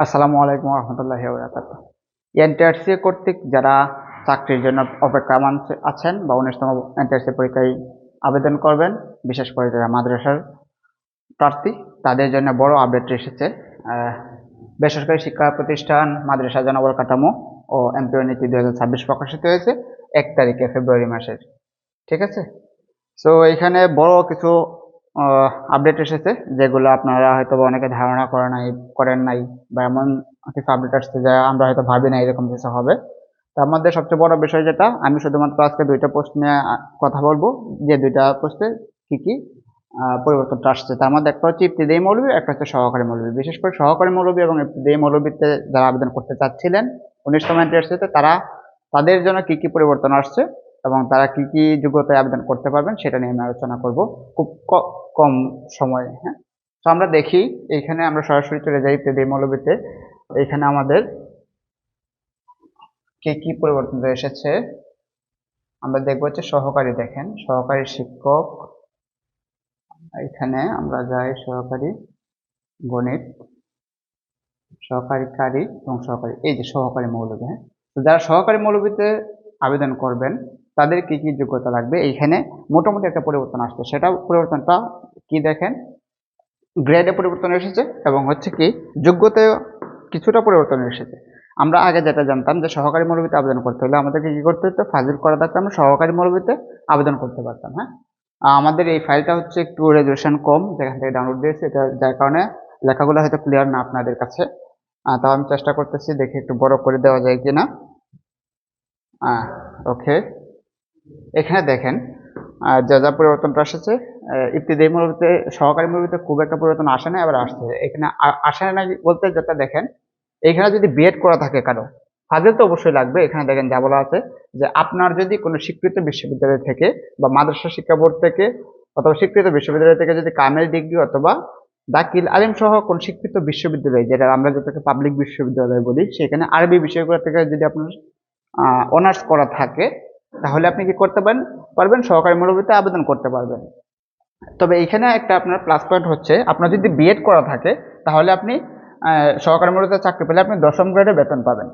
আসসালামু আলাইকুম রহমতুল্লাহ এনটিআরসি কর্তৃক যারা চাকরির জন্য অপেক্ষা মানছে- আছেন বা উনিশতম এনটিআরসি পরীক্ষায় আবেদন করবেন, বিশেষ করে যারা মাদ্রাসার প্রার্থী, তাদের জন্য বড় আপডেট এসেছে। বেসরকারি শিক্ষা প্রতিষ্ঠান মাদ্রাসা জনবল কাঠামো ও এমপিও নীতি দুই হাজার ছাব্বিশ প্রকাশিত হয়েছে এক তারিখে ফেব্রুয়ারি মাসের। ঠিক আছে? সো এখানে বড় কিছু আপডেট এসেছে, যেগুলো আপনারা হয়তো অনেকে ধারণা করে নাই, করেন নাই, বা এমন কিছু আপডেট আসছে যা আমরা হয়তো ভাবি না এরকম কিছু হবে। তার মধ্যে সবচেয়ে বড় বিষয় যেটা, আমি শুধুমাত্র আজকে দুইটা পোস্ট নিয়ে কথা বলব, যে দুইটা পোস্টে কি কি পরিবর্তনটা আসছে। তার মধ্যে একটা হচ্ছে ইবতিদায়ী মৌলবী, একটা হচ্ছে সহকারী মৌলবী। বিশেষ করে সহকারী মৌলবী এবং ইবতিদায়ী মৌলবীতে যারা আবেদন করতে চাচ্ছিলেন, উনিশতম এনটিআরসিতে তারা তাদের জন্য কি কি পরিবর্তন আসছে এবং তারা কি কি যোগ্যতায় আবেদন করতে পারবেন সেটা নিয়ে আমি আলোচনা করব খুব কম সময়ে হ্যাঁ? তো আমরা দেখি, এখানে আমরা সরাসরি চলে যাই ইত্যাদি মৌলবীতে এইখানে আমাদের কি কি পরিবর্তন এসেছে? আমরা দেখব হচ্ছে সহকারী দেখেন, সহকারী শিক্ষক। এখানে আমরা যাই, সহকারী গণিত সহকারী কারি এবং সহকারী, এই যে সহকারী মৌলবী হ্যাঁ? যারা সহকারী মৌলবীতে আবেদন করবেন তাদের কি কি যোগ্যতা লাগবে? এইখানে মোটামুটি একটা পরিবর্তন আসছে। সেটা পরিবর্তনটা কি দেখেন? গ্রেডে পরিবর্তন এসেছে এবং হচ্ছে কি যোগ্যতায় কিছুটা পরিবর্তন এসেছে। আমরা আগে যেটা জানতাম যে সহকারী মৌলবীতে আবেদন করতে হলে আমাদেরকে কি করতে হতো? ফাজিল করা থাকলে আমরা সহকারী মৌলবীতে আবেদন করতে পারতাম হ্যাঁ? আমাদের এই ফাইলটা হচ্ছে একটু রেজুলেশন কম, যেখান থেকে ডাউনলোড দিয়েছি। এটা যার কারণে লেখাগুলো হয়তো ক্লিয়ার না আপনাদের কাছে। তাও আমি চেষ্টা করতেছি দেখি একটু বড় করে দেওয়া যায় কিনা। ওকে এখানে দেখেন যা যা পরিবর্তনটা এসেছে ইত্যাদি মুরবিতে সহকারী মুরবিতে খুব একটা পরিবর্তন আসে না এবার আসছে। এখানে আসে না বলতে যেটা দেখেন, এখানে যদি বিএড করা থাকে কারও, ফাজিল তো অবশ্যই লাগবে। এখানে দেখেন যা বলা আছে, যে আপনার যদি কোনো স্বীকৃত বিশ্ববিদ্যালয় থেকে বা মাদ্রাসা শিক্ষা বোর্ড থেকে অথবা স্বীকৃত বিশ্ববিদ্যালয় থেকে যদি কামেল ডিগ্রি অথবা দাকিল আলিম সহ কোন স্বীকৃত বিশ্ববিদ্যালয়, যেটা আমরা যেটাকে পাবলিক বিশ্ববিদ্যালয় বলি, সেখানে আরবি বিষয়গুলো থেকে যদি আপনার অনার্স করা থাকে তাহলে আপনি কি করতে পারেন? পারবেন, সহকারী মূলবিতে আবেদন করতে পারবেন। তবে এখানে একটা আপনার প্লাস পয়েন্ট হচ্ছে, আপনার যদি বিএড করা থাকে, তাহলে আপনি সহকারী মূলবিতে চাকরি পেলে আপনি দশম গ্রেডে বেতন পাবেন।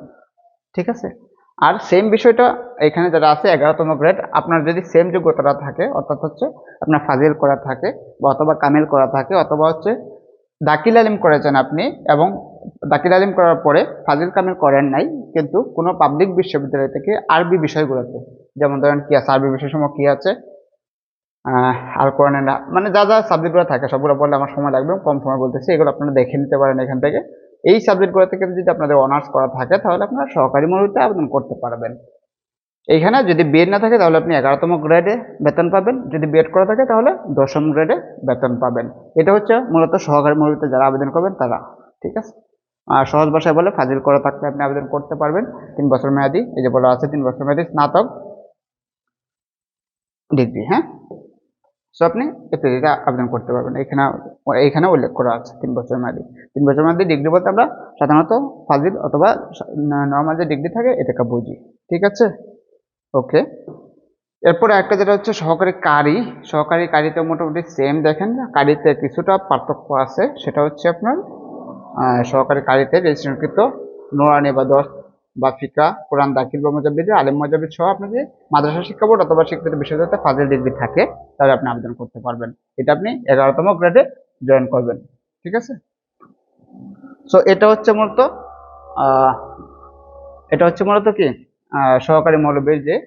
ঠিক আছে? আর সেম বিষয়টা এখানে যারা আছে, এগারোতম গ্রেড আপনার যদি সেম যোগ্যতাটা থাকে, অর্থাৎ হচ্ছে আপনার ফাজিল করা থাকে, বা অথবা কামিল করা থাকে, অথবা হচ্ছে দাখিল আলিম করেছেন আপনি, এবং দাখিল আলিম করার পরে ফাজিল কামিল করেন নাই, কিন্তু কোনো পাবলিক বিশ্ববিদ্যালয় থেকে আরবি বিষয়গুলোতে, যেমন ধরেন কি আছে, আরবি বিষয়সমূহ কি আছে আর কোরআনের মানে যা যা সাবজেক্টগুলো থাকে, সবগুলো বললে আমার সময় লাগবে কম সময় বলতেছি, এগুলো আপনারা দেখে নিতে পারেন এখান থেকে। এই সাবজেক্টগুলো থেকে যদি আপনাদের অনার্স করা থাকে, তাহলে আপনারা সহকারী মূল্যতে আবেদন করতে পারবেন। এইখানে যদি বিএড না থাকে, তাহলে আপনি এগারোতম গ্রেডে বেতন পাবেন। যদি বিএড করা থাকে, তাহলে দশম গ্রেডে বেতন পাবেন। এটা হচ্ছে মূলত সহকারী মূল্যতে যারা আবেদন করবেন, তারা, ঠিক আছে? সহজ ভাষায় বলে ফাজিল করা থাকলে আপনি আবেদন করতে পারবেন। তিন বছর মেয়াদি, এই যে বলা আছে, তিন বছর মেয়াদি স্নাতক ডিগ্রি হ্যাঁ? সো আপনি ইত্যাদিতে আবেদন করতে পারবেন। এখানে, এইখানে উল্লেখ করা আছে, তিন বছর মেয়াদি। তিন বছর মেয়াদি ডিগ্রি বলতে আমরা সাধারণত ফাজিল অথবা নর্মাল যে ডিগ্রি থাকে, এটাকে বুঝি। ঠিক আছে? ওকে। এরপরে একটা যেটা হচ্ছে সহকারী কারি। সহকারী কারিতে মোটামুটি সেম দেখেন, কারিতে কিছুটা পার্থক্য আছে, সেটা হচ্ছে আপনার সহকারী কারিতে রেজিস্ট্রেশনকৃত নোরানি বা দশ বা ফিকা, কোরআন, দাখিল বা মজাবিদি আলিম মজাবিদ সহ আপনার যে মাদ্রাসা শিক্ষা বোর্ড অথবা স্বীকৃত বিশ্ববিদ্যালয়তে ফাজিল ডিগ্রি থাকে, তাহলে আপনি আবেদন করতে পারবেন। এটা আপনি এগারোতম গ্রেডে জয়েন করবেন। ঠিক আছে? সো এটা হচ্ছে মূলত এটা হচ্ছে মূলত কি? সহকারী মৌলবীর যে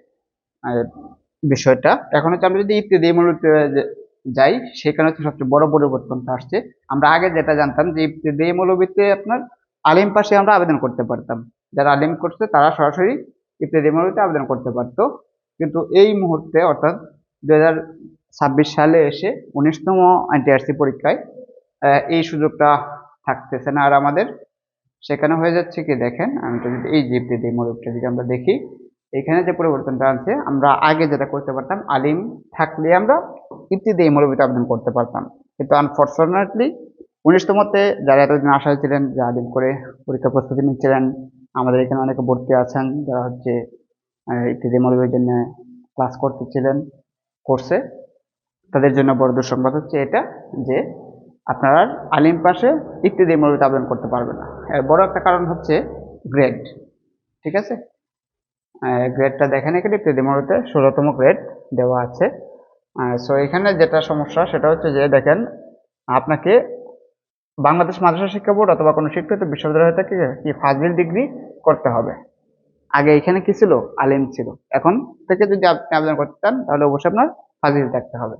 বিষয়টা। এখন হচ্ছে আমরা যদি ইত্যাদি মৌলবীতে যে- যাই, সেখানে হচ্ছে সবচেয়ে বড় পরিবর্তনটা আসছে। আমরা আগে যেটা জানতাম যে ইত্যাদি মৌলবীতে আপনার আলিম পাশে আমরা আবেদন করতে পারতাম। যারা আলিম করছে, তারা সরাসরি ইত্যাদি মৌলবীতে আবেদন করতে পারতো। কিন্তু এই মুহূর্তে, অর্থাৎ দু সালে এসে উনিশতম এনটিআরসি পরীক্ষায় এই সুযোগটা থাকতেছে না। আর আমাদের সেখানে হয়ে যাচ্ছে কি দেখেন, আমি তো যদি এই জিপটি দিই মরুপটা যদি আমরা দেখি, এখানে যে পরিবর্তনটা আছে আমরা আগে যেটা করতে পারতাম, আলিম থাকলে আমরা ইত্যাদি মরুবিতে আবেদন করতে পারতাম। কিন্তু আনফর্চুনেটলি উনিশতমতে যারা এতদিন আশায় ছিলেন যে আলিম করে পরীক্ষা প্রস্তুতি নিচ্ছিলেন, আমাদের এখানে অনেকে ভর্তি আছেন, যারা হচ্ছে ইত্যাদি মরুবির জন্য ক্লাস করতেছিলেন কোর্সে তাদের জন্য বড় দুঃসংবাদ হচ্ছে এটা যে আপনারা আলিম পাশে ইত্যাদি মৌলবিতে আবেদন করতে পারবেন না। এর বড় একটা কারণ হচ্ছে গ্রেড ঠিক আছে? গ্রেডটা দেখেন এখানে ইত্যাদি মৌলবিতে ষোলোতম গ্রেড দেওয়া আছে। সো এখানে যেটা সমস্যা, সেটা হচ্ছে যে দেখেন, আপনাকে বাংলাদেশ মাদ্রাসা শিক্ষা বোর্ড অথবা কোনো শিক্ষিত বিশ্ববিদ্যালয় থেকে কি ফাজিল ডিগ্রি করতে হবে। আগে এখানে কি ছিল? আলিম ছিল। এখন থেকে যদি আপনি আবেদন করতে চান, তাহলে অবশ্যই আপনার ফাজিল থাকতে হবে।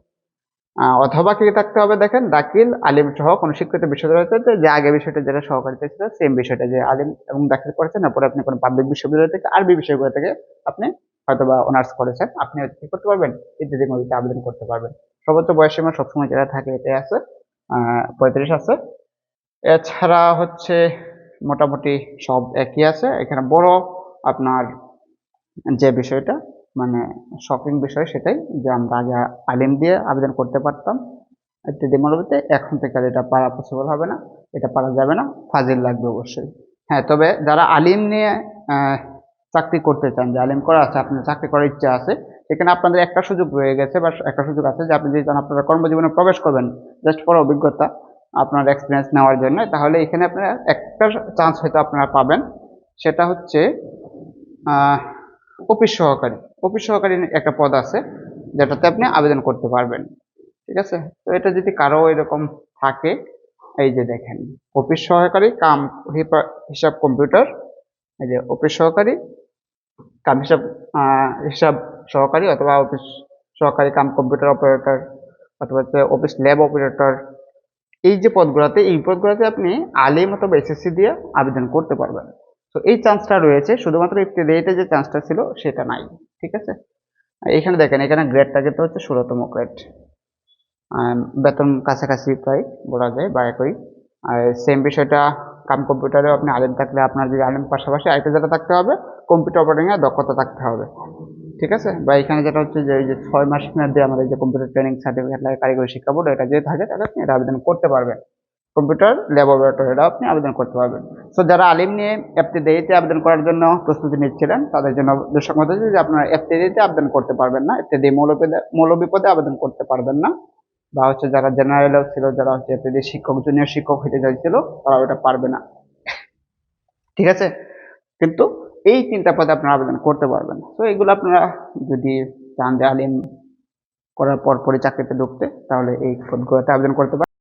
অথবা কি থাকতে হবে দেখেন, দাখিল, আলিম সহ কোনো শিক্ষিত বিশ্ববিদ্যালয় যে আগে বিষয়টা যেটা সহকারিতা ছিল সেম বিষয়টা যে আলিম এবং দাখিল করেছেন তারপরে আপনি কোনো পাবলিক বিশ্ববিদ্যালয় থেকে আরবি বিষয়গুলো থেকে আপনি হয়তো বা অনার্স করেছেন, আপনি কি করতে পারবেন? ইত্যাদি মধ্যে আবেদন করতে পারবেন। সর্বোচ্চ বয়স সীমা সবসময় যেটা থাকে, এটাই আছে পঁয়ত্রিশ আছে। এছাড়া হচ্ছে মোটামুটি সব একই আছে। এখানে বড় আপনার যে বিষয়টা মানে শপিং বিষয় সেটাই যে আমরা আগে আলিম দিয়ে আবেদন করতে পারতাম, ইত্যাদি মূলবিতে এখন থেকে আর এটা পারা পসিবল হবে না, এটা পারা যাবে না, ফাজিল লাগবে অবশ্যই। হ্যাঁ তবে যারা আলিম নিয়ে চাকরি করতে চান, যে আলিম করা আছে, আপনার চাকরি করার ইচ্ছা আছে সেখানে আপনাদের একটা সুযোগ রয়ে গেছে বা একটা সুযোগ আছে যে আপনি যদি চান আপনারা কর্মজীবনে প্রবেশ করবেন জাস্ট ফর অভিজ্ঞতা, আপনার এক্সপিরিয়েন্স নেওয়ার জন্য, তাহলে এখানে আপনারা একটা চান্স হয়তো আপনারা পাবেন, সেটা হচ্ছে অফিস সহকারী অফিস সহকারী একটা পদ আছে, যেটাতে আপনি আবেদন করতে পারবেন, ঠিক আছে? তো এটা যদি কারও এরকম থাকে, এই যে দেখেন, অফিস সহকারী, কাম হিসাব কম্পিউটার, এই যে অফিস সহকারী কাম হিসাব হিসাব সহকারী অথবা অফিস সহকারী কাম কম্পিউটার অপারেটর অথবা হচ্ছে অফিস ল্যাব অপারেটর এই যে পদগুলোতে, এই পদগুলোতে আপনি আলিম অথবা এসএসসি দিয়ে আবেদন করতে পারবেন। তো এই চান্সটা রয়েছে, শুধুমাত্র ইফতেদাইতে যে চান্সটা ছিল, সেটা নাই, ঠিক আছে? এখানে দেখেন, এখানে গ্রেডটা কিন্তু হচ্ছে ষোলোতম গ্রেড বেতন কাছাকাছি প্রায় বলা যায় বা একই আর সেম বিষয়টা কাম কম্পিউটারে আপনি আলিম থাকলে আপনার যদি আলিম পাশাপাশি আইটি যেটা থাকতে হবে কম্পিউটার অপারেটিং এর দক্ষতা থাকতে হবে। ঠিক আছে? বা এখানে যেটা হচ্ছে যে এই যে ছয় মাস মধ্যে আমাদের যে কম্পিউটার ট্রেনিং সার্টিফিকেট লাগে কারিগরি শিক্ষা বোর্ড, এটা যদি থাকে তাহলে আপনি এটা আবেদন করতে পারবেন। কম্পিউটার ল্যাবরেটরি এটা আপনি আবেদন করতে পারবেন। সো যারা আলিম নিয়ে এফটিডিতে আবেদন করার জন্য প্রস্তুতি নিচ্ছিলেন, তাদের জন্য মধ্যে যে আপনারা এফটিডিতে আবেদন করতে পারবেন না এফটিডি মৌলবিপদে মৌলবিপদে আবেদন করতে পারবেন না। বা হচ্ছে যারা জেনারেল ছিল, যারা হচ্ছে শিক্ষক জুনিয়র শিক্ষক হতে চাইছিল তারা ওটা পারবে না। ঠিক আছে? কিন্তু এই তিনটা পদে আপনারা আবেদন করতে পারবেন। তো এগুলো আপনারা যদি চান যে আলিম করার পর পরে চাকরিতে ঢুকতে, তাহলে এই পদগুলোতে আবেদন করতে পারেন